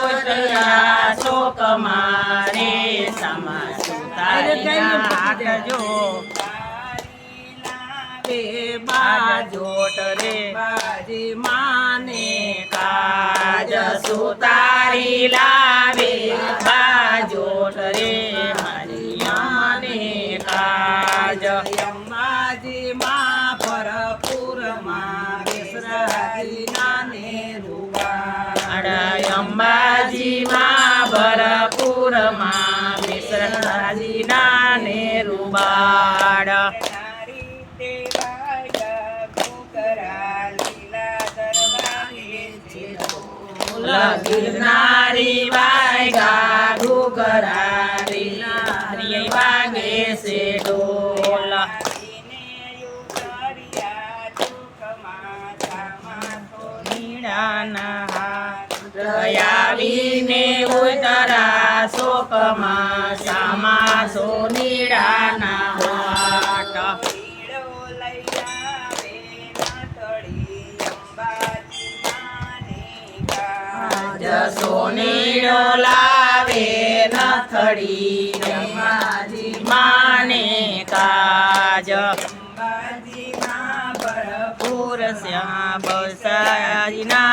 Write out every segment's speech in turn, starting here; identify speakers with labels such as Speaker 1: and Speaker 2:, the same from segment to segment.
Speaker 1: ઉતર્યા
Speaker 2: શોક મારે સમા સુતારીના જો બાજોટ રે બાજી માને કાજ સુતારી લાવે બેસરાજી નાને રૂવાડ અંબાજી માં ભરપૂરમાં બેસરાજી નાને રૂવાડ
Speaker 1: નારી તે વાગ્યા ઘૂઘરા
Speaker 2: ગિરનારી વાગે છે ઉતરા શોકમાં સામા સોનીડાના. આજ સોનીડો લાવે નથડી રમાજી માને કાજ
Speaker 1: અંબાજીમાં ભરપૂર
Speaker 2: શ્યામ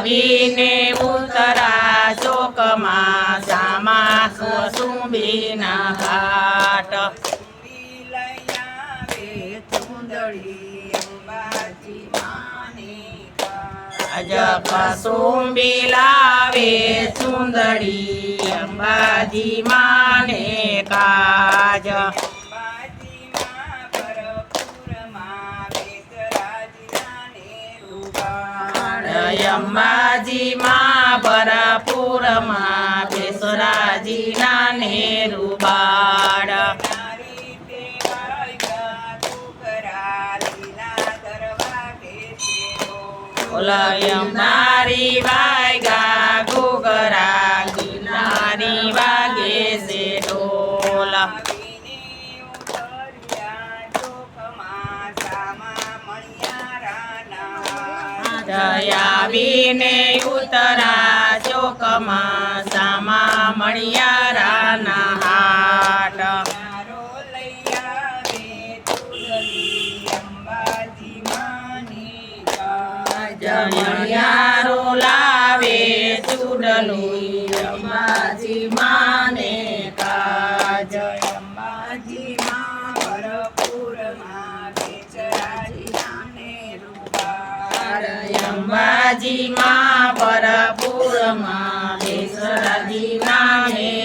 Speaker 1: આવીને
Speaker 2: ઉતરા ચોકમાં સામા સુંબીના
Speaker 1: હાટ કાજ.
Speaker 2: કસુંબી લાવે સુંદરી અંબાજી માને કાજ
Speaker 1: અંબાજીમાં ભરપૂરમાં બેસરાજીના લીલા દરવાજે છે તો.
Speaker 2: વાયગા ઘુઘરા કિનારી વાગે છે ઢોલ
Speaker 1: આવીને
Speaker 2: આવીને ઉતરા ચોકમાં સામા મણિયારાના હાટ. મણિયારો લાવે ચૂડલું
Speaker 1: અંબાજીમાં પરપુરમાં
Speaker 2: બેસરાજીમાં હે.